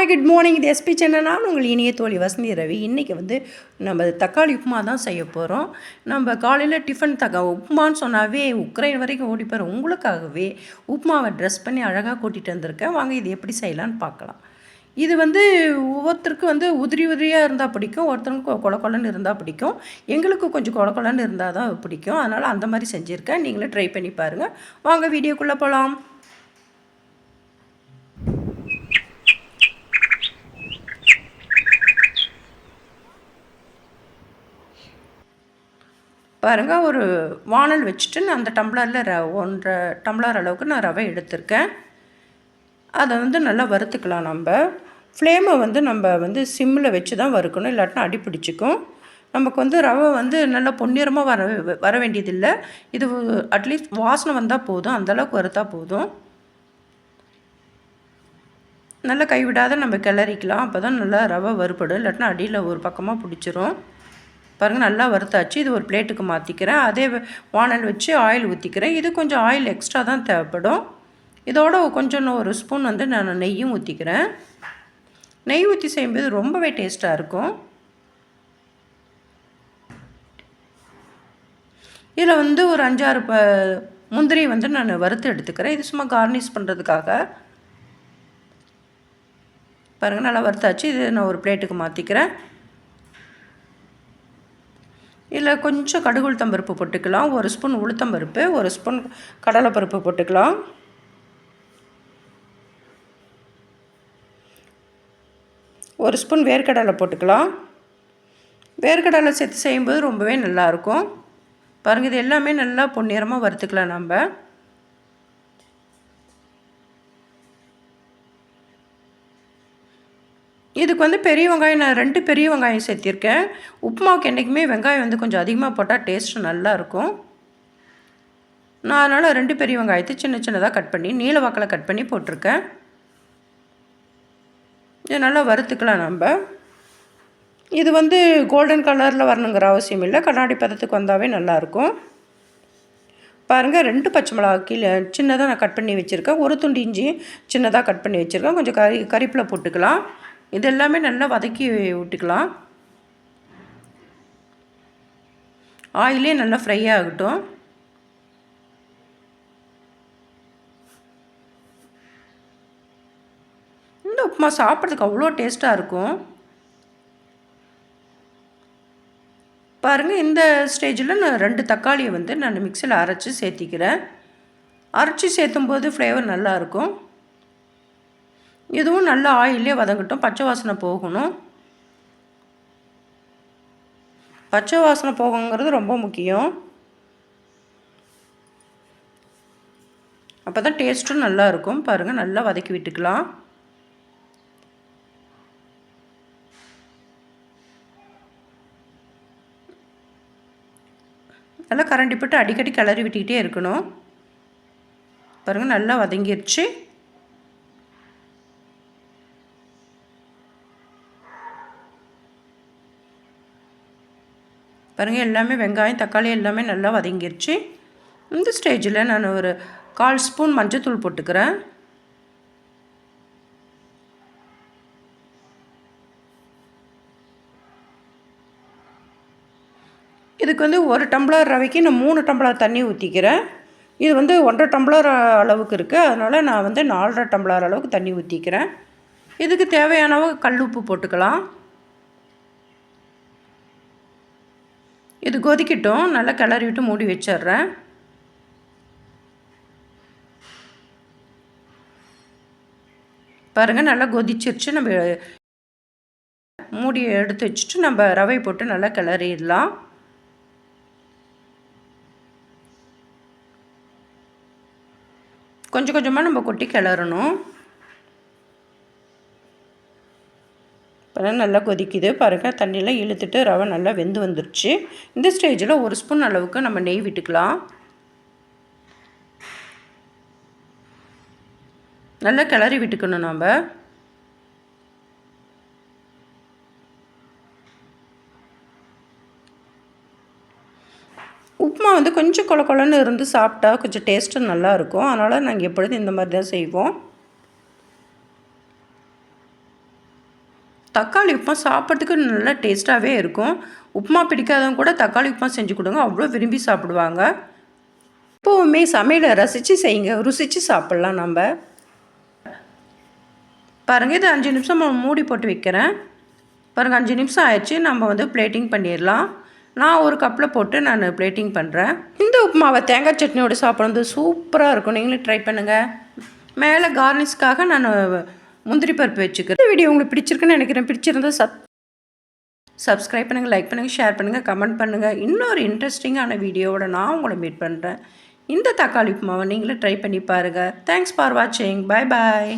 Hi good morning இது S P Chennai உங்கள் இனிய தோழி வசந்தி ரவி. இன்றைக்கி வந்து நம்ம தக்காளி உப்புமா தான் செய்ய போகிறோம் நம்ம காலையில் டிஃபன் தக்கா உப்புமான்னு சொன்னாவே உக்ரைன் வரைக்கும் ஓடி போகிற உங்களுக்காகவே உப்புமாவை ட்ரெஸ் பண்ணி அழகாக கூட்டிகிட்டு வந்திருக்கேன். வாங்க இது எப்படி செய்யலான்னு பார்க்கலாம். இது வந்து ஒவ்வொருத்தருக்கும் வந்து உதிரி உதிரியாக இருந்தால் பிடிக்கும். ஒருத்தருக்கு கொல கொலன்னு இருந்தால் பிடிக்கும். எங்களுக்கு கொஞ்சம் கொல கொலன்னு இருந்தால் தான் பிடிக்கும். அதனால் அந்த மாதிரி செஞ்சுருக்கேன். நீங்களே ட்ரை பண்ணி பாருங்கள் வாங்க வீடியோக்குள்ளே போகலாம் பாருங்கள் ஒரு வானல் வச்சுட்டு நான் அந்த டம்ளரில் ர ஒன்றரை டம்ளர் அளவுக்கு நான் ரவை எடுத்திருக்கேன். அதை வந்து நல்லா வறுத்துக்கலாம் நம்ம. ஃப்ளேமை வந்து நம்ம வந்து சிம்மில் வச்சு தான் வறுக்கணும் இல்லாட்டினா அடி பிடிச்சிக்கும். நமக்கு வந்து ரவை வந்து நல்லா பொன்னிறமாக வர வர வேண்டியதில்லை. இது அட்லீஸ்ட் வாசனை வந்தால் போதும் அந்தளவுக்கு வறுத்தா போதும். நல்லா கைவிடாத நம்ம கிளறிக்கலாம் அப்போ தான் நல்லா ரவை வறுபடும் இல்லாட்டினா அடியில் ஒரு பக்கமாக பிடிச்சிரும். பாருங்கள் நல்லா வறுத்தாச்சு. இது ஒரு பிளேட்டுக்கு மாற்றிக்கிறேன் அதே வானல் வச்சு ஆயில் ஊற்றிக்கிறேன் இது கொஞ்சம் ஆயில் எக்ஸ்ட்ரா தான் தேவைப்படும். இதோட கொஞ்சம் ஒரு ஸ்பூன் வந்து நான் நெய்யும் ஊற்றிக்கிறேன் நெய் ஊற்றி செய்யும்போது ரொம்பவே டேஸ்ட்டாக இருக்கும். இதில் வந்து ஒரு அஞ்சாறு ப முந்திரி வந்து நான் வறுத்து எடுத்துக்கிறேன். இது சும்மா கார்னிஷ் பண்ணுறதுக்காக பாருங்கள் நல்லா வறுத்தாச்சு. இது நான் ஒரு பிளேட்டுக்கு மாற்றிக்கிறேன் இதில் கொஞ்சம் கடுகு உளுத்தம்பருப்பு போட்டுக்கலாம். ஒரு ஸ்பூன் உளுத்தம் பருப்பு ஒரு ஸ்பூன் கடலைப்பருப்பு போட்டுக்கலாம். ஒரு ஸ்பூன் வேர்க்கடலை போட்டுக்கலாம். வேர்க்கடலை சேர்த்து செய்யும்போது ரொம்பவே நல்லாயிருக்கும். பாருங்கள் இது எல்லாமே நல்லா பொன்னிறமாக வறுத்துக்கலாம் நம்ம. இதுக்கு வந்து பெரிய வெங்காயம் நான் ரெண்டு பெரிய வெங்காயம் சேர்த்திருக்கேன். உப்புமாவுக்கு என்றைக்குமே வெங்காயம் வந்து கொஞ்சம் அதிகமாக போட்டால் டேஸ்ட்டு நல்லாயிருக்கும் நான் அதனால் ரெண்டு பெரிய வெங்காயத்தை சின்ன சின்னதாக கட் பண்ணி நீல வாக்கில் கட் பண்ணி போட்டிருக்கேன். இது நல்லா வறுத்துக்கலாம் நம்ம. இது வந்து கோல்டன் கலரில் வரணுங்கிற அவசியம் இல்லை. கண்ணாடி பதத்துக்கு வந்தாவே நல்லாயிருக்கும் பாருங்கள் ரெண்டு பச்சை மிளகா கீழே சின்னதாக நான் கட் பண்ணி வச்சுருக்கேன். ஒரு துண்டு இஞ்சி சின்னதாக கட் பண்ணி வச்சுருக்கேன். கொஞ்சம் கறி கறிப்பில் போட்டுக்கலாம். இது எல்லாமே நல்லா வதக்கி விட்டுக்கலாம். ஆயிலே நல்லா ஃப்ரை ஆகட்டும். இந்த உப்புமா சாப்பிட்றதுக்கு அவ்வளோ டேஸ்ட்டாக இருக்கும். பாருங்கள் இந்த ஸ்டேஜில் நான் ரெண்டு தக்காளியை வந்து நான் மிக்சியில் அரைச்சி சேர்த்திக்கிறேன். அரைச்சி சேர்த்தும் போது ஃப்ளேவர் நல்லாயிருக்கும் இதுவும் நல்லா ஆயிலே வதங்கட்டும். பச்சை வாசனை போகணும். பச்சை வாசனை போகுங்கிறது ரொம்ப முக்கியம். அப்போ தான் டேஸ்ட்டும் நல்லா இருக்கும். பாருங்கள் நல்லா வதக்கி விட்டுக்கலாம். நல்லா கரண்டி போட்டு அடிக்கடி கிளறி விட்டுக்கிட்டே இருக்கணும். பாருங்கள் நல்லா வதங்கிடுச்சு பாருங்கள் எல்லாமே வெங்காயம் தக்காளி எல்லாமே நல்லா வதங்கிருச்சு. இந்த ஸ்டேஜில் நான் ஒரு கால் ஸ்பூன் மஞ்சத்தூள் போட்டுக்கிறேன். இதுக்கு வந்து ஒரு டம்ளர் ரவைக்கு நான் மூணு டம்ளர் தண்ணி ஊற்றிக்கிறேன் இது வந்து ஒன்றரை டம்ளர் அளவுக்கு இருக்குது அதனால் நான் வந்து நாலரை டம்ளர் அளவுக்கு தண்ணி ஊற்றிக்கிறேன் இதுக்கு தேவையானவ கல் உப்பு போட்டுக்கலாம். இது கொதிக்கட்டும். நல்லா கிளறி விட்டு மூடி வச்சிட்றேன். பாருங்கள் நல்லா கொதிச்சிருச்சு. நம்ம மூடி எடுத்து வச்சுட்டு நம்ம ரவை போட்டு நல்லா கிளறிடலாம். கொஞ்சம் கொஞ்சமாக நம்ம கொட்டி கிளறணும். அதெல்லாம் நல்லா கொதிக்குது. பாருங்கள் தண்ணியெலாம் இழுத்துட்டு ரவை நல்லா வெந்து வந்துருச்சு. இந்த ஸ்டேஜில் ஒரு ஸ்பூன் அளவுக்கு நம்ம நெய் விட்டுக்கலாம். நல்லா கிளறி விட்டுக்கணும் நம்ம உப்புமா வந்து கொஞ்சம் கொல கொலன்னு இருந்து சாப்பிட்டா கொஞ்சம் டேஸ்ட்டு நல்லாயிருக்கும் அதனால் நாங்கள் எப்பொழுதும் இந்த மாதிரி தான் செய்வோம். தக்காளி உப்புமா சாப்பிட்றதுக்கு நல்லா டேஸ்ட்டாகவே இருக்கும். உப்புமா பிடிக்காதவங்க கூட தக்காளி உப்புமா செஞ்சு கொடுங்க. அவ்வளோ விரும்பி சாப்பிடுவாங்க. எப்போவுமே சமையலை ரசித்து செய்யுங்க. ருசித்து சாப்பிட்லாம் நம்ம. பாருங்கள் இது அஞ்சு நிமிஷம் மூடி போட்டு வைக்கிறேன். பாருங்கள் அஞ்சு நிமிஷம் ஆயிடுச்சு. நம்ம வந்து பிளேட்டிங் பண்ணிடலாம். நான் ஒரு கப்பில் போட்டு நான் பிளேட்டிங் பண்ணுறேன் இந்த உப்புமாவை தேங்காய் சட்னியோடு சாப்பிட்றது சூப்பராக இருக்கும். நீங்களும் ட்ரை பண்ணுங்கள் மேலே கார்னிஷ்காக நான் முந்திரி பருப்பு வச்சுக்கிறேன் இந்த வீடியோ உங்களுக்கு பிடிச்சிருக்குன்னு நினைக்கிறேன். பிடிச்சிருந்தா சப் சப்ஸ்கிரைப் பண்ணுங்கள் லைக் பண்ணுங்கள் ஷேர் பண்ணுங்கள் கமெண்ட் பண்ணுங்கள் இன்னொரு இன்ட்ரெஸ்டிங்கான வீடியோவோட நான் உங்களை மீட் பண்ணுறேன் இந்த தக்காளி உப்புமாவை நீங்களும் ட்ரை பண்ணி பாருங்கள் தேங்க்ஸ் ஃபார் வாட்சிங் பாய் பாய்